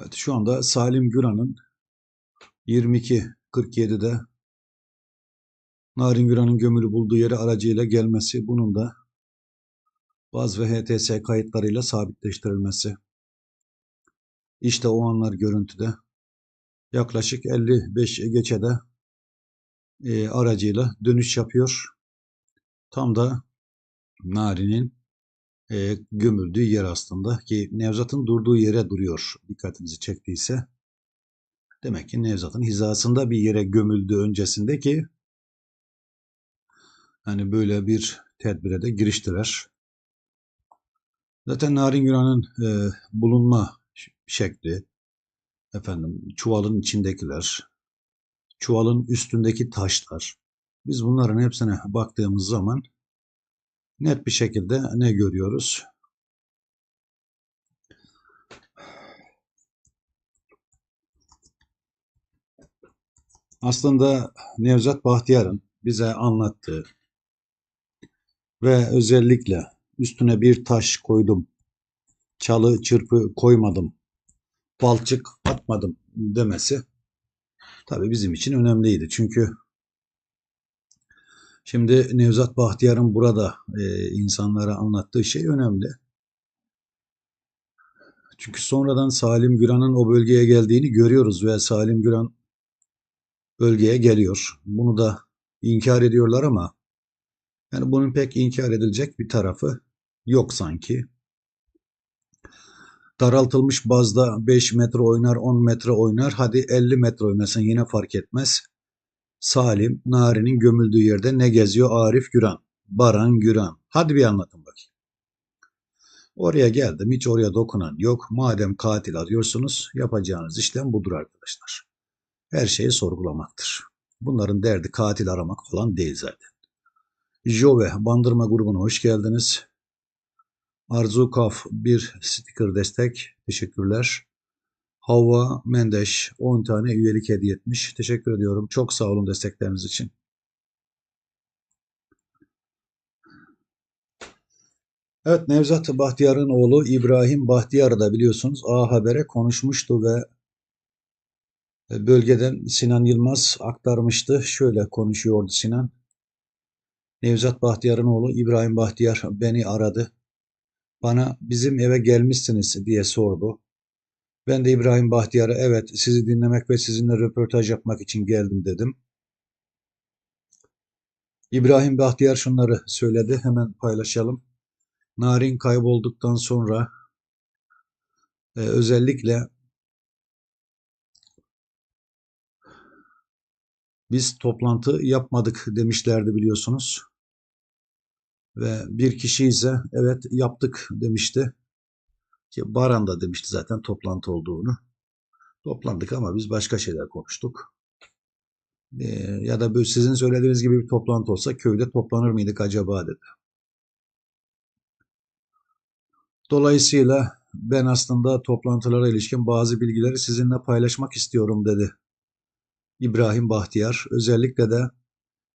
Evet, şu anda Salim Güran'ın 22.47'de Narin Güran'ın gömülü bulduğu yere aracıyla gelmesi, bunun da Baz ve HTS kayıtlarıyla sabitleştirilmesi. İşte o anlar görüntüde. Yaklaşık 55 geçede e, aracıyla dönüş yapıyor. Tam da Nari'nin e, gömüldüğü yer aslında ki Nevzat'ın durduğu yere duruyor dikkatinizi çektiyse. Demek ki Nevzat'ın hizasında bir yere gömüldü öncesinde ki hani böyle bir tedbire de giriştiler. Zaten Narin Yunan'ın e, bulunma şekli, efendim çuvalın içindekiler, çuvalın üstündeki taşlar, biz bunların hepsine baktığımız zaman net bir şekilde ne görüyoruz? Aslında Nevzat Bahtiyar'ın bize anlattığı ve özellikle üstüne bir taş koydum, çalı çırpı koymadım, balçık atmadım demesi tabii bizim için önemliydi. Çünkü Şimdi Nevzat Bahtiyar'ın burada e, insanlara anlattığı şey önemli. Çünkü sonradan Salim Güran'ın o bölgeye geldiğini görüyoruz ve Salim Güran bölgeye geliyor. Bunu da inkar ediyorlar ama yani bunun pek inkar edilecek bir tarafı yok sanki. Daraltılmış bazda 5 metre oynar, 10 metre oynar, hadi 50 metre oynasın yine fark etmez. Salim, Nari'nin gömüldüğü yerde ne geziyor? Arif Güran, Baran Güran. Hadi bir anlatın bakayım. Oraya geldim, hiç oraya dokunan yok. Madem katil arıyorsunuz, yapacağınız işlem budur arkadaşlar. Her şeyi sorgulamaktır. Bunların derdi katil aramak falan değil zaten. Jove Bandırma grubuna hoş geldiniz. Arzu Kaf bir sticker destek. Teşekkürler. Havva Mendeş 10 tane üyelik hediye etmiş. Teşekkür ediyorum. Çok sağ olun destekleriniz için. Evet Nevzat Bahtiyar'ın oğlu İbrahim Bahtiyar da biliyorsunuz A Haber'e konuşmuştu ve bölgeden Sinan Yılmaz aktarmıştı. Şöyle konuşuyordu Sinan. Nevzat Bahtiyar'ın oğlu İbrahim Bahtiyar beni aradı. Bana bizim eve gelmişsiniz diye sordu. Ben de İbrahim Bahtiyar'a evet sizi dinlemek ve sizinle röportaj yapmak için geldim dedim. İbrahim Bahtiyar şunları söyledi. Hemen paylaşalım. Narin kaybolduktan sonra e, özellikle biz toplantı yapmadık demişlerdi biliyorsunuz. Ve bir kişi ise evet yaptık demişti. Ki Baran da demişti zaten toplantı olduğunu. Toplandık ama biz başka şeyler konuştuk. Ee, ya da böyle sizin söylediğiniz gibi bir toplantı olsa köyde toplanır mıydık acaba dedi. Dolayısıyla ben aslında toplantılara ilişkin bazı bilgileri sizinle paylaşmak istiyorum dedi. İbrahim Bahtiyar özellikle de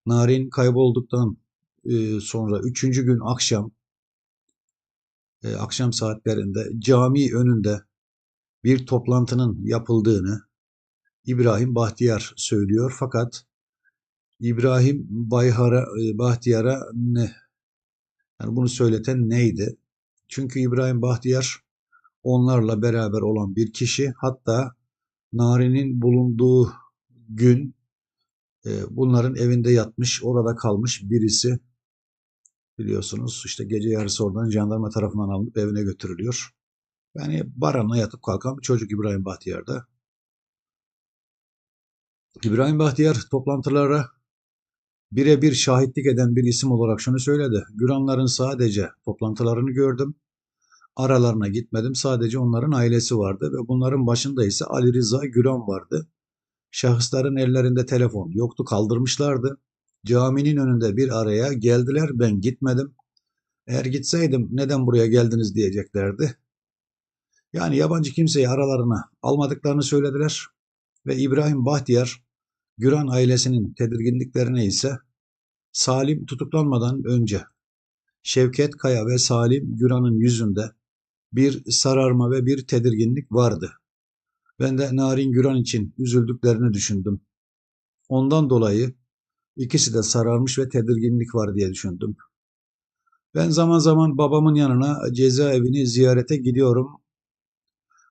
Narin kaybolduktan e, sonra üçüncü gün akşam e, akşam saatlerinde cami önünde bir toplantının yapıldığını İbrahim Bahtiyar söylüyor. Fakat İbrahim Bayhar'a, e, Bahtiyar'a ne? Yani bunu söyleten neydi? Çünkü İbrahim Bahtiyar onlarla beraber olan bir kişi. Hatta Nari'nin bulunduğu gün e, bunların evinde yatmış, orada kalmış birisi biliyorsunuz. işte gece yarısı oradan jandarma tarafından alınıp evine götürülüyor. Yani Baran'la yatıp kalkan bir çocuk İbrahim Bahtiyar'da. İbrahim Bahtiyar toplantılara birebir şahitlik eden bir isim olarak şunu söyledi. Güranların sadece toplantılarını gördüm. Aralarına gitmedim. Sadece onların ailesi vardı ve bunların başında ise Ali Rıza Güran vardı. Şahısların ellerinde telefon yoktu, kaldırmışlardı. Caminin önünde bir araya geldiler. Ben gitmedim. Eğer gitseydim neden buraya geldiniz diyeceklerdi. Yani yabancı kimseyi aralarına almadıklarını söylediler. Ve İbrahim Bahtiyar, Güran ailesinin tedirginliklerine ise Salim tutuklanmadan önce Şevket Kaya ve Salim Güran'ın yüzünde bir sararma ve bir tedirginlik vardı. Ben de Narin Güran için üzüldüklerini düşündüm. Ondan dolayı ikisi de sararmış ve tedirginlik var diye düşündüm. Ben zaman zaman babamın yanına cezaevini ziyarete gidiyorum.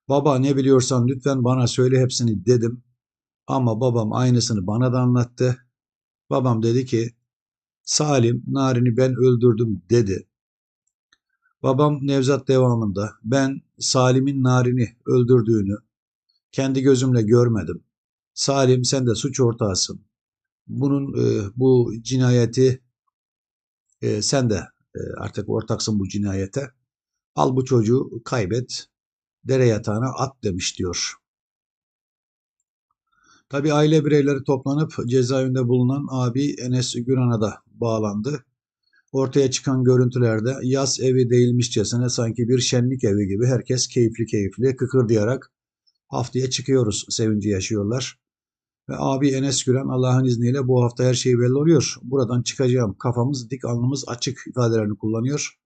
Baba ne biliyorsan lütfen bana söyle hepsini dedim. Ama babam aynısını bana da anlattı. Babam dedi ki Salim Narin'i ben öldürdüm dedi. Babam Nevzat devamında ben Salim'in Narin'i öldürdüğünü kendi gözümle görmedim. Salim sen de suç ortağısın. Bunun e, bu cinayeti e, sen de e, artık ortaksın bu cinayete. Al bu çocuğu kaybet, dere yatağına at demiş diyor. Tabi aile bireyleri toplanıp cezaevinde bulunan abi Enes Güran'a da bağlandı. Ortaya çıkan görüntülerde yaz evi değilmişçesine sanki bir şenlik evi gibi herkes keyifli keyifli kıkırdayarak haftaya çıkıyoruz sevinci yaşıyorlar. Ve abi Enes Güran Allah'ın izniyle bu hafta her şey belli oluyor. Buradan çıkacağım kafamız dik alnımız açık ifadelerini kullanıyor.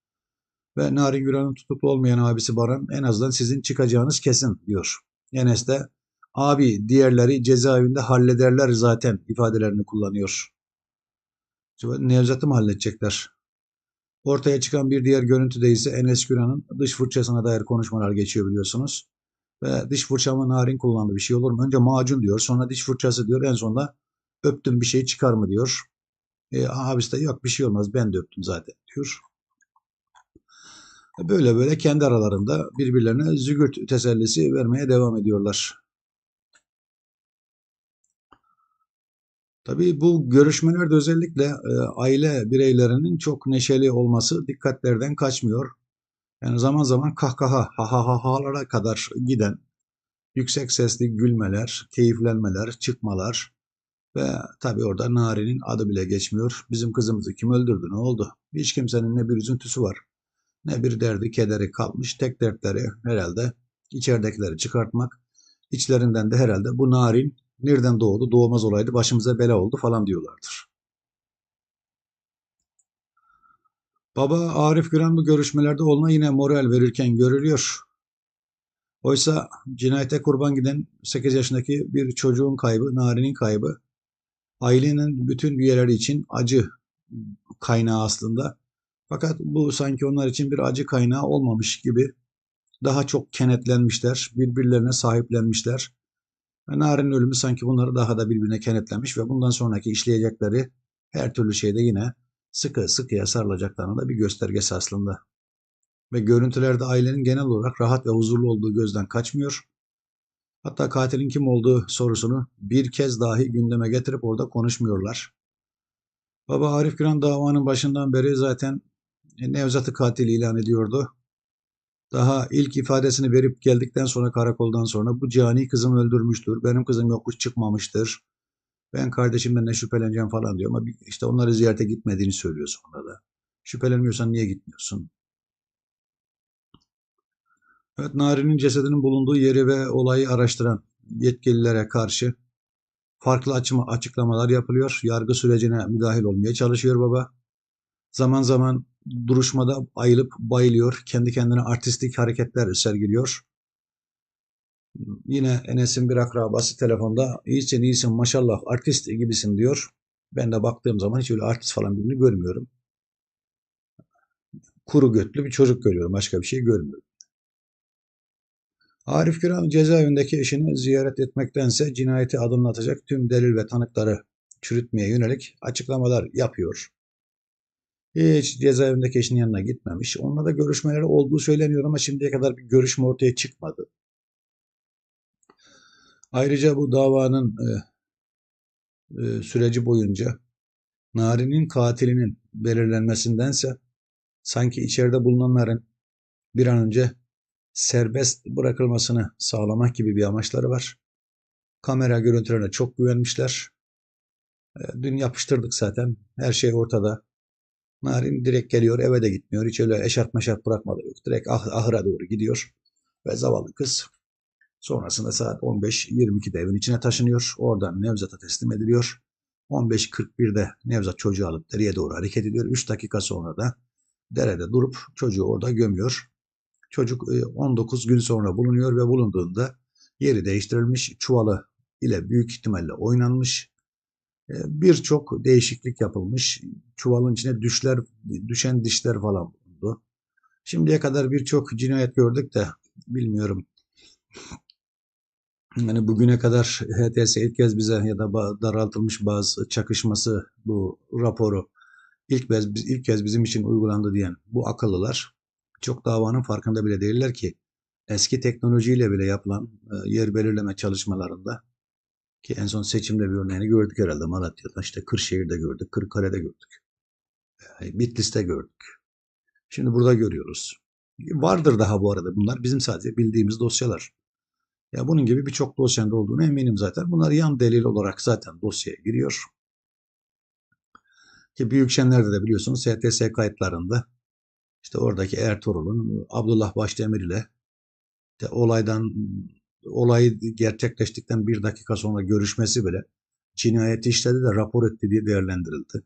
Ve Narin Güran'ın tutuklu olmayan abisi Baran en azından sizin çıkacağınız kesin diyor. Enes de abi diğerleri cezaevinde hallederler zaten ifadelerini kullanıyor. Nevzat'ı mı halledecekler? Ortaya çıkan bir diğer görüntüde ise Enes Güran'ın dış fırçasına dair konuşmalar geçiyor biliyorsunuz. Ve diş fırçamı narin kullandı bir şey olur mu? Önce macun diyor sonra diş fırçası diyor en sonunda öptüm bir şey çıkar mı diyor. E, abisi de yok bir şey olmaz ben de öptüm zaten diyor. Böyle böyle kendi aralarında birbirlerine zügürt tesellisi vermeye devam ediyorlar. Tabii bu görüşmelerde özellikle e, aile bireylerinin çok neşeli olması dikkatlerden kaçmıyor. Yani zaman zaman kahkaha, ha ha ha halara kadar giden yüksek sesli gülmeler, keyiflenmeler, çıkmalar ve tabii orada Nari'nin adı bile geçmiyor. Bizim kızımızı kim öldürdü ne oldu? Hiç kimsenin ne bir üzüntüsü var ne bir derdi kederi kalmış. Tek dertleri herhalde içeridekileri çıkartmak. İçlerinden de herhalde bu Narin nereden doğdu doğmaz olaydı başımıza bela oldu falan diyorlardır. Baba Arif Güran bu görüşmelerde olma yine moral verirken görülüyor. Oysa cinayete kurban giden 8 yaşındaki bir çocuğun kaybı, Nari'nin kaybı, ailenin bütün üyeleri için acı kaynağı aslında. Fakat bu sanki onlar için bir acı kaynağı olmamış gibi daha çok kenetlenmişler, birbirlerine sahiplenmişler. Narin'in ölümü sanki bunları daha da birbirine kenetlenmiş ve bundan sonraki işleyecekleri her türlü şeyde yine sıkı sıkıya sarılacaklarına da bir göstergesi aslında. Ve görüntülerde ailenin genel olarak rahat ve huzurlu olduğu gözden kaçmıyor. Hatta katilin kim olduğu sorusunu bir kez dahi gündeme getirip orada konuşmuyorlar. Baba Arif Güran davanın başından beri zaten Nevzat'ı katil ilan ediyordu. Daha ilk ifadesini verip geldikten sonra karakoldan sonra bu cani kızım öldürmüştür. Benim kızım yokuş çıkmamıştır. Ben kardeşimden ne şüpheleneceğim falan diyor ama işte onları ziyarete gitmediğini söylüyor sonra da. Şüphelenmiyorsan niye gitmiyorsun? Evet, Nari'nin cesedinin bulunduğu yeri ve olayı araştıran yetkililere karşı farklı açma, açıklamalar yapılıyor. Yargı sürecine müdahil olmaya çalışıyor baba. Zaman zaman duruşmada ayılıp bayılıyor. Kendi kendine artistik hareketler sergiliyor. Yine Enes'in bir akrabası telefonda iyisin iyisin maşallah artist gibisin diyor. Ben de baktığım zaman hiç öyle artist falan birini görmüyorum. Kuru götlü bir çocuk görüyorum. Başka bir şey görmüyorum. Arif Güran cezaevindeki eşini ziyaret etmektense cinayeti adımlatacak tüm delil ve tanıkları çürütmeye yönelik açıklamalar yapıyor. Hiç cezaevindeki eşinin yanına gitmemiş. Onunla da görüşmeleri olduğu söyleniyor ama şimdiye kadar bir görüşme ortaya çıkmadı. Ayrıca bu davanın e, e, süreci boyunca Nari'nin katilinin belirlenmesindense sanki içeride bulunanların bir an önce serbest bırakılmasını sağlamak gibi bir amaçları var. Kamera görüntülerine çok güvenmişler. E, dün yapıştırdık zaten. Her şey ortada. Narin direkt geliyor eve de gitmiyor. Hiç öyle eşarp meşarp bırakmadı yok. Direkt ah ahıra doğru gidiyor. Ve zavallı kız sonrasında saat 15.22'de evin içine taşınıyor. Oradan Nevzat'a teslim ediliyor. 15.41'de Nevzat çocuğu alıp dereye doğru hareket ediyor. 3 dakika sonra da derede durup çocuğu orada gömüyor. Çocuk 19 e, gün sonra bulunuyor ve bulunduğunda Yeri değiştirilmiş, çuvalı ile büyük ihtimalle oynanmış. E, Birçok değişiklik yapılmış. Çuvalın içine düşler, düşen dişler falan bulundu. Şimdiye kadar birçok cinayet gördük de bilmiyorum. Yani bugüne kadar HTS ilk kez bize ya da daraltılmış bazı çakışması bu raporu ilk kez, ilk kez bizim için uygulandı diyen bu akıllılar çok davanın farkında bile değiller ki eski teknolojiyle bile yapılan e, yer belirleme çalışmalarında ki en son seçimde bir örneğini gördük herhalde Malatya'da işte Kırşehir'de gördük, Kırıkkale'de gördük. e, Bitlis'te gördük. Şimdi burada görüyoruz. Vardır daha bu arada bunlar bizim sadece bildiğimiz dosyalar. Ya bunun gibi birçok dosyanda olduğunu eminim zaten. Bunlar yan delil olarak zaten dosyaya giriyor. Ki Büyükşenler'de de biliyorsunuz STS kayıtlarında işte oradaki Ertuğrul'un Abdullah Başdemir ile işte olaydan olay gerçekleştikten bir dakika sonra görüşmesi bile cinayeti işledi de rapor etti diye değerlendirildi.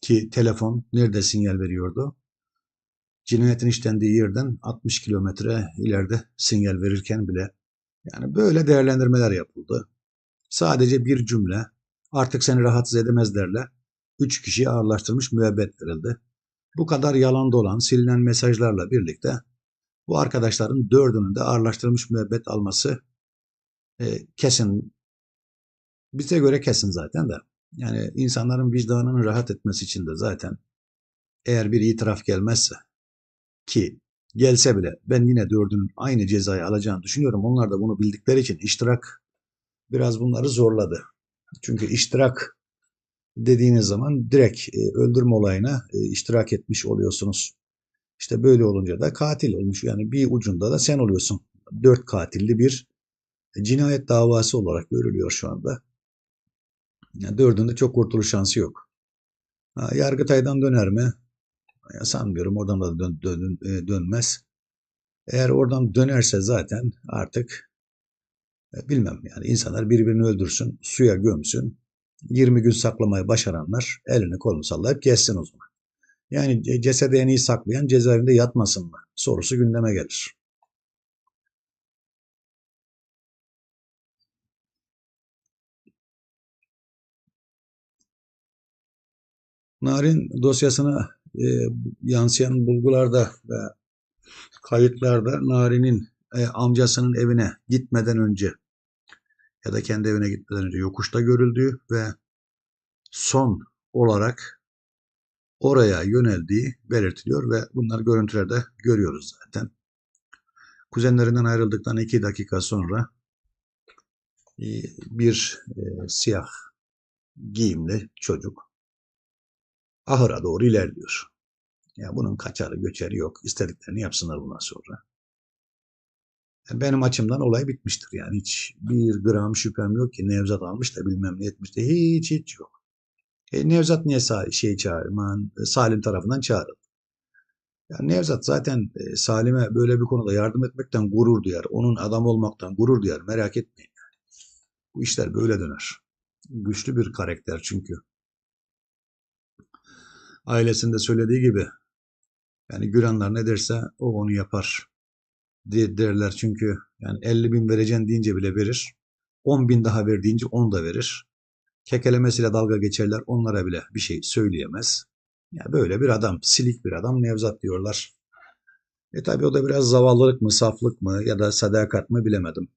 Ki telefon nerede sinyal veriyordu? Cinayetin işlendiği yerden 60 kilometre ileride sinyal verirken bile yani böyle değerlendirmeler yapıldı. Sadece bir cümle artık seni rahatsız edemezlerle 3 kişiyi ağırlaştırmış müebbet verildi. Bu kadar yalan dolan silinen mesajlarla birlikte bu arkadaşların dördünün de ağırlaştırılmış müebbet alması e, kesin. Bize göre kesin zaten de. Yani insanların vicdanının rahat etmesi için de zaten eğer bir itiraf gelmezse ki gelse bile ben yine dördünün aynı cezayı alacağını düşünüyorum. Onlar da bunu bildikleri için iştirak biraz bunları zorladı. Çünkü iştirak dediğiniz zaman direkt e, öldürme olayına e, iştirak etmiş oluyorsunuz. İşte böyle olunca da katil olmuş. Yani bir ucunda da sen oluyorsun. Dört katilli bir cinayet davası olarak görülüyor şu anda. Yani dördünde çok kurtuluş şansı yok. Ha, Yargıtay'dan döner mi? Ya sanmıyorum oradan da dön, dön, e, dönmez. Eğer oradan dönerse zaten artık e, bilmem yani insanlar birbirini öldürsün, suya gömsün. 20 gün saklamayı başaranlar elini kolunu sallayıp geçsin o zaman. Yani ce- cesedi en iyi saklayan cezaevinde yatmasın mı? Sorusu gündeme gelir. Narin dosyasına e, yansıyan bulgularda ve kayıtlarda Narin'in e, amcasının evine gitmeden önce ya da kendi evine gitmeden önce yokuşta görüldüğü ve son olarak oraya yöneldiği belirtiliyor ve bunlar görüntülerde görüyoruz zaten. Kuzenlerinden ayrıldıktan iki dakika sonra e, bir e, siyah giyimli çocuk ahıra doğru ilerliyor. Ya bunun kaçarı göçeri yok. İstediklerini yapsınlar bundan sonra. Yani benim açımdan olay bitmiştir. Yani hiç bir gram şüphem yok ki Nevzat almış da bilmem ne etmiş de hiç hiç yok. E, Nevzat niye şey çağırman Salim tarafından çağrıldı? Yani Nevzat zaten e, Salim'e böyle bir konuda yardım etmekten gurur duyar. Onun adam olmaktan gurur duyar. Merak etmeyin. Bu işler böyle döner. Güçlü bir karakter çünkü. Ailesinde söylediği gibi yani Güranlar ne derse o onu yapar diye derler çünkü yani 50 bin vereceksin deyince bile verir. 10 bin daha ver deyince 10 da verir. Kekelemesiyle dalga geçerler onlara bile bir şey söyleyemez. Ya böyle bir adam, silik bir adam Nevzat diyorlar. E tabi o da biraz zavallılık mı, saflık mı ya da sadakat mı bilemedim.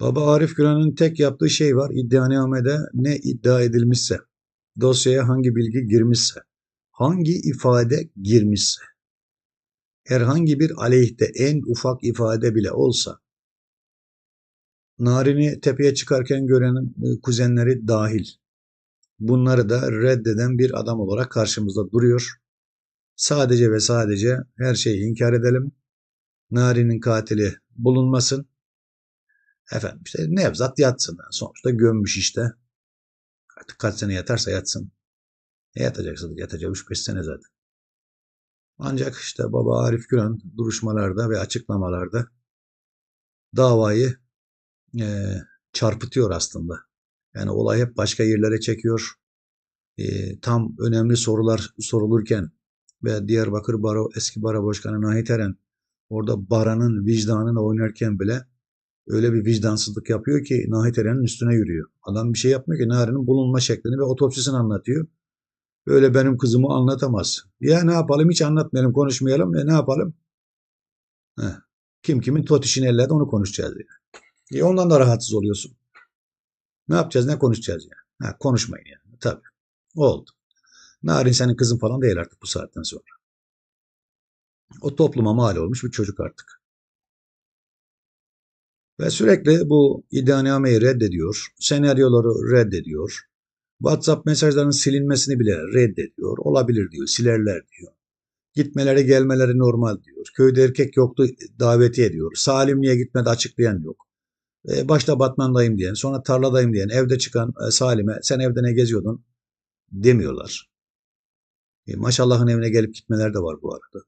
Baba Arif Güran'ın tek yaptığı şey var. İddianamede ne iddia edilmişse, dosyaya hangi bilgi girmişse, hangi ifade girmişse, herhangi bir aleyhte en ufak ifade bile olsa, Narin'i tepeye çıkarken gören e, kuzenleri dahil, bunları da reddeden bir adam olarak karşımızda duruyor. Sadece ve sadece her şeyi inkar edelim. Narin'in katili bulunmasın. Efendim işte Nevzat yatsın. Sonuçta gömmüş işte. Artık kaç sene yatarsa yatsın. E yatacaksa yatacak 3-5 sene zaten. Ancak işte baba Arif Güran duruşmalarda ve açıklamalarda davayı e, çarpıtıyor aslında. Yani olay hep başka yerlere çekiyor. E, tam önemli sorular sorulurken ve Diyarbakır Baro eski Baro Başkanı Nahit Eren orada Baran'ın vicdanını oynarken bile öyle bir vicdansızlık yapıyor ki Nahit Eren'in üstüne yürüyor. Adam bir şey yapmıyor ki Narin'in bulunma şeklini ve otopsisini anlatıyor. Öyle benim kızımı anlatamaz. Ya ne yapalım hiç anlatmayalım konuşmayalım. E ne yapalım? Heh. Kim kimin totişini elledi onu konuşacağız. Yani. E ondan da rahatsız oluyorsun. Ne yapacağız ne konuşacağız yani. Ha, konuşmayın yani. Tabii. Oldu. Narin senin kızın falan değil artık bu saatten sonra. O topluma mal olmuş bir çocuk artık. Ve sürekli bu iddianameyi reddediyor. Senaryoları reddediyor. WhatsApp mesajlarının silinmesini bile reddediyor. Olabilir diyor. Silerler diyor. Gitmeleri gelmeleri normal diyor. Köyde erkek yoktu davetiye diyor. Salimli'ye gitmedi açıklayan yok. E, başta Batman'dayım diyen, sonra tarladayım diyen, evde çıkan e, Salim'e sen evde ne geziyordun demiyorlar. E, maşallahın evine gelip gitmeler de var bu arada.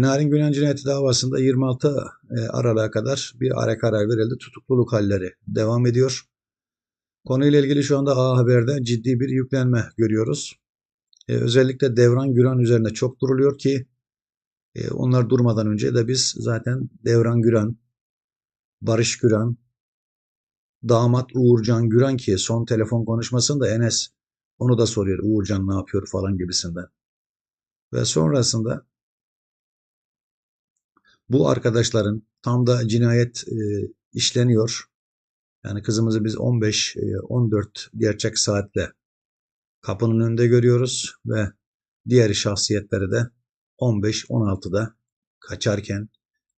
Narin Gülen cinayeti davasında 26 e, Aralık'a kadar bir ara karar verildi. Tutukluluk halleri devam ediyor. Konuyla ilgili şu anda A Haber'de ciddi bir yüklenme görüyoruz. E, özellikle Devran Güran üzerine çok duruluyor ki e, onlar durmadan önce de biz zaten Devran Güran, Barış Güran, damat Uğurcan Güran ki son telefon konuşmasında Enes onu da soruyor Uğurcan ne yapıyor falan gibisinden. Ve sonrasında bu arkadaşların tam da cinayet e, işleniyor. Yani kızımızı biz 15-14 e, gerçek saatle kapının önünde görüyoruz ve diğer şahsiyetleri de 15-16'da kaçarken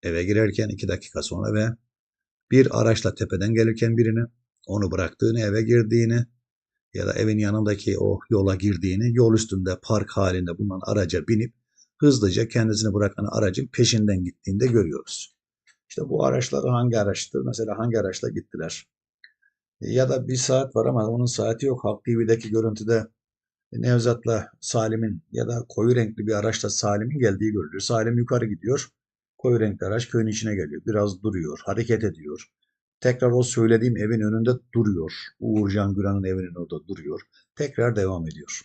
eve girerken 2 dakika sonra ve bir araçla tepeden gelirken birini onu bıraktığını eve girdiğini ya da evin yanındaki o yola girdiğini yol üstünde park halinde bulunan araca binip hızlıca kendisini bırakan aracın peşinden gittiğinde görüyoruz. İşte bu araçlar hangi araçtı? Mesela hangi araçla gittiler? Ya da bir saat var ama onun saati yok. Halk TV'deki görüntüde Nevzat'la Salim'in ya da koyu renkli bir araçla Salim'in geldiği görülüyor. Salim yukarı gidiyor. Koyu renkli araç köyün içine geliyor. Biraz duruyor, hareket ediyor. Tekrar o söylediğim evin önünde duruyor. Uğurcan Güran'ın evinin orada duruyor. Tekrar devam ediyor.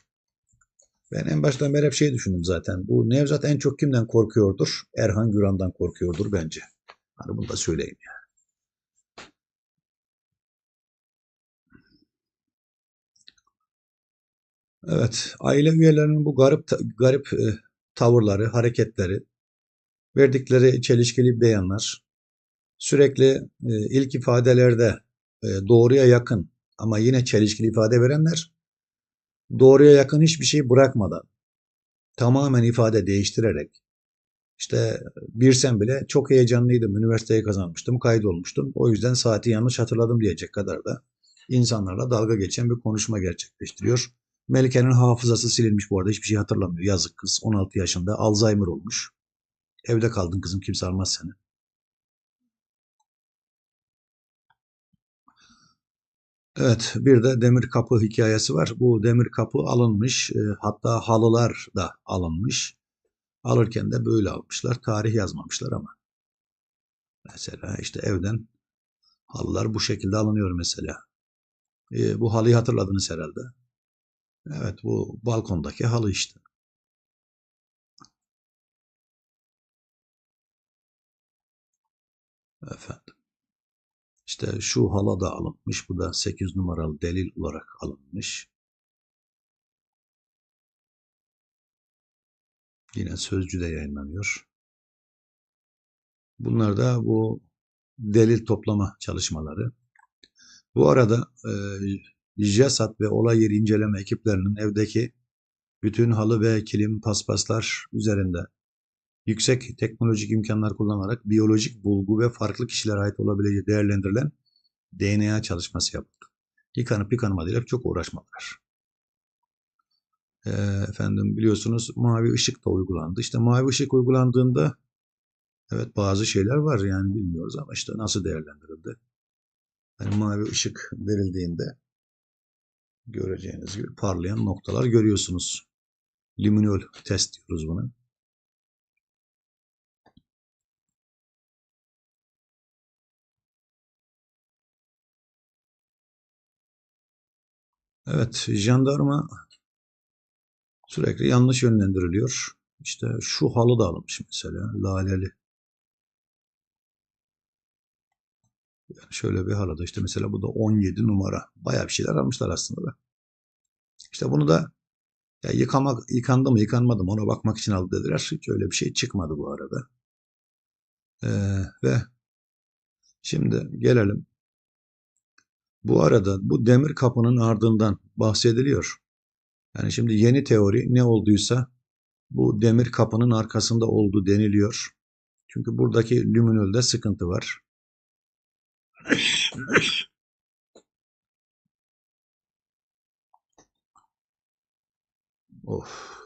Ben en baştan beri hep şey düşündüm zaten. Bu Nevzat en çok kimden korkuyordur? Erhan Güran'dan korkuyordur bence. Hani bunu da söyleyeyim yani. Evet, aile üyelerinin bu garip garip e, tavırları, hareketleri, verdikleri çelişkili beyanlar, sürekli e, ilk ifadelerde e, doğruya yakın ama yine çelişkili ifade verenler, doğruya yakın hiçbir şey bırakmadan, tamamen ifade değiştirerek, işte bir sen bile çok heyecanlıydım, üniversiteyi kazanmıştım, kaydolmuştum, o yüzden saati yanlış hatırladım diyecek kadar da insanlarla dalga geçen bir konuşma gerçekleştiriyor. Melike'nin hafızası silinmiş bu arada. Hiçbir şey hatırlamıyor. Yazık kız. 16 yaşında. Alzheimer olmuş. Evde kaldın kızım. Kimse almaz seni. Evet, bir de demir kapı hikayesi var. Bu demir kapı alınmış, e, hatta halılar da alınmış. Alırken de böyle almışlar. Tarih yazmamışlar ama. Mesela işte evden halılar bu şekilde alınıyor mesela. E, bu halıyı hatırladınız herhalde. Evet bu balkondaki halı işte. Efendim. İşte şu hala da alınmış. Bu da 8 numaralı delil olarak alınmış. Yine Sözcü'de yayınlanıyor. Bunlar da bu delil toplama çalışmaları. Bu arada e, JASAT ve olay yeri inceleme ekiplerinin evdeki bütün halı ve kilim paspaslar üzerinde yüksek teknolojik imkanlar kullanarak biyolojik bulgu ve farklı kişilere ait olabileceği değerlendirilen DNA çalışması yapıldı. Yıkanıp yıkanmadıyla çok uğraşmadılar. E, efendim biliyorsunuz mavi ışık da uygulandı. İşte mavi ışık uygulandığında evet bazı şeyler var yani bilmiyoruz ama işte nasıl değerlendirildi. Yani mavi ışık verildiğinde göreceğiniz gibi parlayan noktalar görüyorsunuz. Luminol test diyoruz buna. Evet, jandarma sürekli yanlış yönlendiriliyor. İşte şu halı da alınmış mesela. Laleli. Yani şöyle bir halıda işte mesela bu da 17 numara. Bayağı bir şeyler almışlar aslında da. İşte bunu da ya yıkamak, yıkandı mı yıkanmadı mı ona bakmak için aldı dediler. Hiç öyle bir şey çıkmadı bu arada. Ee, ve şimdi gelelim. Bu arada bu demir kapının ardından bahsediliyor. Yani şimdi yeni teori ne olduysa bu demir kapının arkasında oldu deniliyor. Çünkü buradaki lüminölde sıkıntı var. Of.